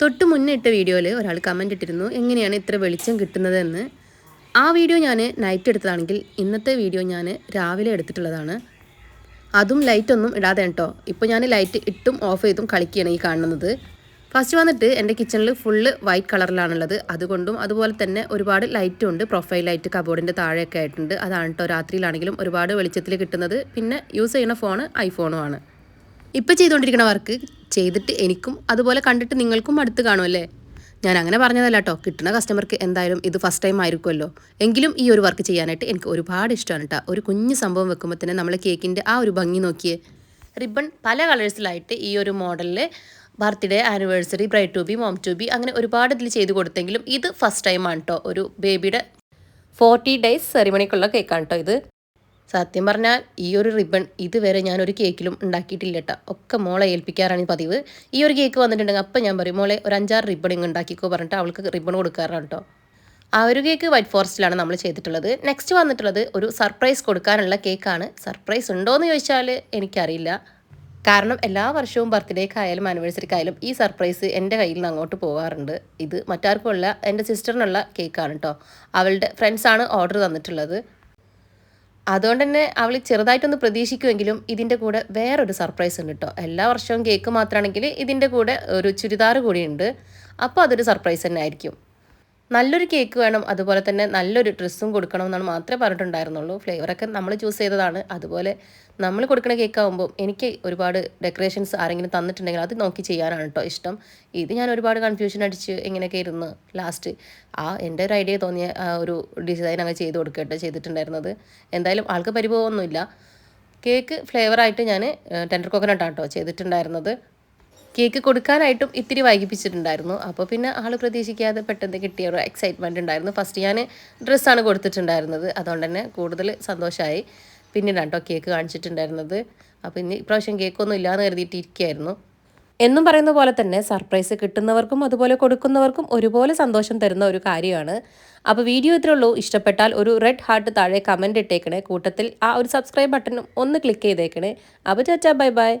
തൊട്ട് മുന്നേ ഇട്ട വീഡിയോയിൽ ഒരാൾ കമന്റ് ഇട്ടിരുന്നു എങ്ങനെയാണ് ഇത്ര വെളിച്ചം കിട്ടുന്നതെന്ന്? ആ വീഡിയോ ഞാൻ നൈറ്റ് എടുത്തതാണെങ്കിൽ ഇന്നത്തെ വീഡിയോ ഞാൻ രാവിലെ എടുത്തിട്ടുള്ളതാണ്. അതും ലൈറ്റൊന്നും ഇടാതെ കേട്ടോ. ഇപ്പോൾ ഞാൻ ലൈറ്റ് ഇട്ടും ഓഫ് ചെയ്തും കളിക്കുകയാണ് ഈ കാണുന്നത്. ഫസ്റ്റ് വന്നിട്ട് എന്റെ കിച്ചണിൽ ഫുള്ള് വൈറ്റ് കളറിലാണുള്ളത് അതുകൊണ്ടും അതുപോലെ തന്നെ ഒരുപാട് ലൈറ്റും ഉണ്ട്. പ്രൊഫൈൽ ലൈറ്റ് കബോർഡിന്റെ താഴെയൊക്കെ ആയിട്ടുണ്ട്. അതാണ് കേട്ടോ രാത്രിയിലാണെങ്കിലും ഒരുപാട് വെളിച്ചത്തിൽ കിട്ടുന്നത്. പിന്നെ യൂസ് ചെയ്യുന്ന ഫോണ് ഐഫോണുമാണ് ഇപ്പോൾ ചെയ്തുകൊണ്ടിരിക്കുന്ന വർക്ക് ചെയ്തിട്ട് എനിക്കും അതുപോലെ കണ്ടിട്ട് നിങ്ങൾക്കും അടുത്ത് കാണുമല്ലേ ഞാൻ അങ്ങനെ പറഞ്ഞതല്ല കേട്ടോ കിട്ടുന്ന കസ്റ്റമർക്ക് എന്തായാലും ഇത് ഫസ്റ്റ് ടൈം ആയിരിക്കുമല്ലോ. എങ്കിലും ഈ ഒരു വർക്ക് ചെയ്യാനായിട്ട് എനിക്ക് ഒരുപാട് ഇഷ്ടമാണ് കേട്ടോ ഒരു കുഞ്ഞ് സംഭവം വെക്കുമ്പോൾ തന്നെ നമ്മൾ കേക്കിന്റെ ആ ഒരു ഭംഗി നോക്കിയേ. റിബൺ പല കളേഴ്സിലായിട്ട് ഈ ഒരു മോഡലിൽ birthday anniversary bride to be mom to be അങ്ങനെ ഒരുപാട് ഇതിൽ ചെയ്ത് കൊടുത്തെങ്കിലും ഇത് ഫസ്റ്റ് ടൈമാണ് കേട്ടോ ഒരു ബേബിയുടെ ഫോർട്ടി ഡേയ്സ് സെറിമണിക്കുള്ള കേക്കാണ് കേട്ടോ ഇത്. സത്യം പറഞ്ഞാൽ ഈ ഒരു റിബൺ ഇതുവരെ ഞാൻ ഒരു കേക്കിലും ഉണ്ടാക്കിയിട്ടില്ല കേട്ടോ ഒക്കെ മോളെ ഏൽപ്പിക്കാറാണ് പതിവ്. ഈ ഒരു കേക്ക് വന്നിട്ടുണ്ടെങ്കിൽ അപ്പം ഞാൻ പറയും മോളെ ഒരു അഞ്ചാറ് റിബൺ ഇങ്ങ് ഉണ്ടാക്കിക്കോ പറഞ്ഞിട്ട് അവൾക്ക് റിബൺ കൊടുക്കാറാണ് കേട്ടോ ആ ഒരു കേക്ക് വൈറ്റ് ഫോറസ്റ്റിലാണ് നമ്മൾ ചെയ്തിട്ടുള്ളത്. നെക്സ്റ്റ് വന്നിട്ടുള്ളത് ഒരു സർപ്രൈസ് കൊടുക്കാനുള്ള കേക്കാണ് സർപ്രൈസ് ഉണ്ടോ എന്ന് ചോദിച്ചാൽ എനിക്കറിയില്ല. കാരണം എല്ലാ വർഷവും ബർത്ത്ഡേക്കായാലും ആനിവേഴ്സറിക്കായാലും ഈ സർപ്രൈസ് എന്റെ കയ്യിൽ നിന്ന് അങ്ങോട്ട് പോകാറുണ്ട്. ഇത് മറ്റാർക്കുമല്ല എന്റെ സിസ്റ്ററിനുള്ള കേക്കാണ് കേട്ടോ അവളുടെ ഫ്രണ്ട്സാണ് ഓർഡർ തന്നിട്ടുള്ളത്. അതുകൊണ്ട് തന്നെ അവൾ ചെറുതായിട്ടൊന്ന് പ്രതീക്ഷിക്കുമെങ്കിലും ഇതിന്റെ കൂടെ വേറൊരു സർപ്രൈസ് ഉണ്ട് കേട്ടോ എല്ലാ വർഷവും കേക്ക് മാത്രമാണെങ്കിൽ ഇതിന്റെ കൂടെ ഒരു ചുരിദാർ കൂടിയുണ്ട്. അപ്പോൾ അതൊരു സർപ്രൈസ് തന്നെ ആയിരിക്കും. നല്ലൊരു കേക്ക് വേണം അതുപോലെ തന്നെ നല്ലൊരു ഡ്രസ്സും കൊടുക്കണം എന്നാണ് മാത്രമേ പറഞ്ഞിട്ടുണ്ടായിരുന്നുള്ളൂ. ഫ്ലേവറൊക്കെ നമ്മൾ ചൂസ് ചെയ്തതാണ്. അതുപോലെ നമ്മൾ കൊടുക്കുന്ന കേക്ക് ആകുമ്പോൾ എനിക്ക് ഒരുപാട് ഡെക്കറേഷൻസ് ആരെങ്കിലും തന്നിട്ടുണ്ടെങ്കിൽ അത് നോക്കി ചെയ്യാനാണ് കേട്ടോ ഇഷ്ടം. ഇത് ഞാൻ ഒരുപാട് കൺഫ്യൂഷൻ അടിച്ച് ഇങ്ങനെയൊക്കെ ഇരുന്ന് ലാസ്റ്റ് ആ എന്റെ ഒരു ഐഡിയ തോന്നിയ ഒരു ഡിസൈൻ അങ്ങ് ചെയ്ത് കൊടുക്കട്ടെ ചെയ്തിട്ടുണ്ടായിരുന്നത്. എന്തായാലും ആൾക്ക് പരിഭവമൊന്നുമില്ല. കേക്ക് ഫ്ലേവറായിട്ട് ഞാൻ ടെൻഡർ കോക്കനട്ടാണ് കേട്ടോ ചെയ്തിട്ടുണ്ടായിരുന്നത്. കേക്ക് കൊടുക്കാനായിട്ടും ഇത്തിരി വൈകിപ്പിച്ചിട്ടുണ്ടായിരുന്നു. അപ്പോൾ പിന്നെ ആൾ പ്രതീക്ഷിക്കാതെ പെട്ടെന്ന് കിട്ടിയ ഒരു എക്സൈറ്റ്മെന്റ് ഉണ്ടായിരുന്നു. ഫസ്റ്റ് ഞാൻ ഡ്രസ്സാണ് കൊടുത്തിട്ടുണ്ടായിരുന്നത്. അതുകൊണ്ട് തന്നെ കൂടുതൽ സന്തോഷമായി പിന്നീടാണ് കേട്ടോ കേക്ക് കാണിച്ചിട്ടുണ്ടായിരുന്നത്. അപ്പോൾ ഇനി ഇപ്രാവശ്യം കേക്കൊന്നും ഇല്ലാന്ന് കരുതിയിട്ട് ഇരിക്കുകയായിരുന്നു എന്നും പറയുന്ന പോലെ തന്നെ സർപ്രൈസ് കിട്ടുന്നവർക്കും അതുപോലെ കൊടുക്കുന്നവർക്കും ഒരുപോലെ സന്തോഷം തരുന്ന ഒരു കാര്യമാണ്. അപ്പോൾ വീഡിയോ ഇത്രേ ഉള്ളൂ. ഇഷ്ടപ്പെട്ടാൽ ഒരു റെഡ് ഹാർട്ട് താഴെ കമന്റ് ഇട്ടേക്കണേ. കൂട്ടത്തിൽ ആ ഒരു സബ്സ്ക്രൈബ് ബട്ടണും ഒന്ന് ക്ലിക്ക് ചെയ്തേക്കണേ. അപ്പോൾ ചാച്ചാ ബൈ ബൈ